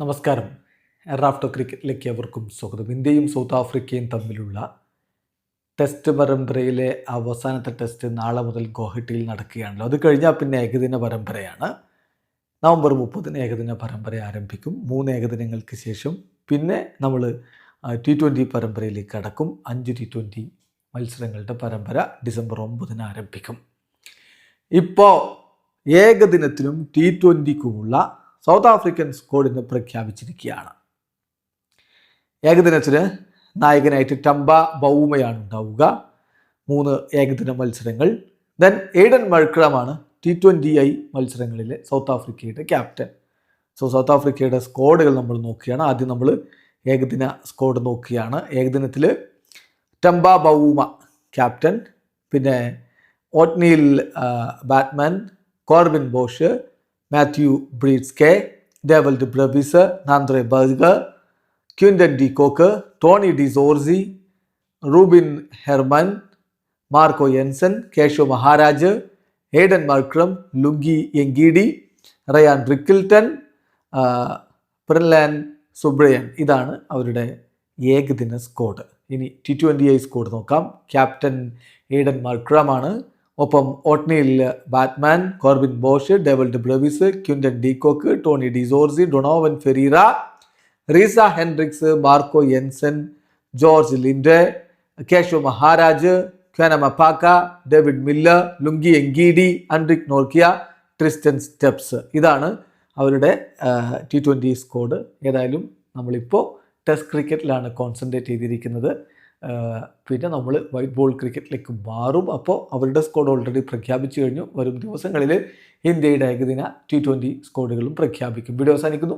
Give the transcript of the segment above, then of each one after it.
നമസ്കാരം. റാഫ്റ്റോ ക്രിക്കറ്റിലേക്ക് അവർക്കും സ്വാഗതം. ഇന്ത്യയും സൗത്ത് ആഫ്രിക്കയും തമ്മിലുള്ള ടെസ്റ്റ് പരമ്പരയിലെ അവസാനത്തെ ടെസ്റ്റ് നാളെ മുതൽ ഗോഹട്ടിയിൽ നടക്കുകയാണല്ലോ. അത് കഴിഞ്ഞാൽ പിന്നെ ഏകദിന പരമ്പരയാണ്. നവംബർ മുപ്പതിന് ഏകദിന പരമ്പര ആരംഭിക്കും. മൂന്ന് ഏകദിനങ്ങൾക്ക് ശേഷം പിന്നെ നമ്മൾ ടി ട്വന്റി പരമ്പരയിലേക്ക് കടക്കും. അഞ്ച് ടി ട്വന്റി മത്സരങ്ങളുടെ പരമ്പര ഡിസംബർ ഒമ്പതിന് ആരംഭിക്കും. ഇപ്പോൾ ഏകദിനത്തിനും ടി ട്വന്റിക്കുമുള്ള സൗത്ത് ആഫ്രിക്കൻ സ്ക്വാഡിനെ പ്രഖ്യാപിച്ചിരിക്കുകയാണ്. ഏകദിനത്തിന് നായകനായിട്ട് ടംബ ബൗമയാണ് ഉണ്ടാവുക മൂന്ന് ഏകദിന മത്സരങ്ങൾ. ദെൻ എയ്ഡൻ മൾക്രമാണ് ടി ട്വന്റി ഐ മത്സരങ്ങളിലെ സൗത്ത് ആഫ്രിക്കയുടെ ക്യാപ്റ്റൻ. സോ സൗത്ത് ആഫ്രിക്കയുടെ സ്കോഡുകൾ നമ്മൾ നോക്കുകയാണ്. ആദ്യം നമ്മൾ ഏകദിന സ്കോഡ് നോക്കുകയാണ്. ഏകദിനത്തിൽ ടംബ ബൗമ ക്യാപ്റ്റൻ. പിന്നെ Ottneil Baartman Corbin Bosch Matthew Breetzke Dewald Brevis Nandre Burger Quinton de Kock Tony de Zorzi Rubin Hermann Marco Jansen Keshav Maharaj Aiden Markram Lungi Ngidi Ryan Rickelton Prenelan Subrayen ഇതാണ് അവരുടെ ഏകദിന squad ഇനി T twenty I squad നോക്കാം. Captain Aiden മർക്രമാണ് ഒപ്പം Ottneil Baartman Corbin Bosch Dewald Brevis Quinton de Kock Tony de Zorzi Donovan Ferreira Reeza Hendricks Marco Jansen George Linde Keshav Maharaj Kwena Maphaka David Miller Lungi Ngidi Anrich Nortje Tristan Stubbs. ഇതാണ് അവരുടെ T twenty squad. ഏതായാലും നമ്മളിപ്പോൾ test ക്രിക്കറ്റിലാണ് concentrate ചെയ്തിരിക്കുന്നത്. പിന്നെ നമ്മൾ white ball ക്രിക്കറ്റിലേക്ക് മാറും. അപ്പോൾ അവരുടെ സ്കോഡ് ഓൾറെഡി പ്രഖ്യാപിച്ചു കഴിഞ്ഞു. വരും ദിവസങ്ങളിൽ ഇന്ത്യയുടെ ഏകദിന ടി ട്വന്റി സ്കോഡുകളും പ്രഖ്യാപിക്കും. വീഡിയോ അവസാനിക്കുന്നു.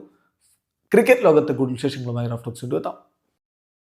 ക്രിക്കറ്റ് ലോകത്തെ കൂടുതൽ വിശേഷങ്ങളുമായി റഫ്ലക്സ് എത്താം.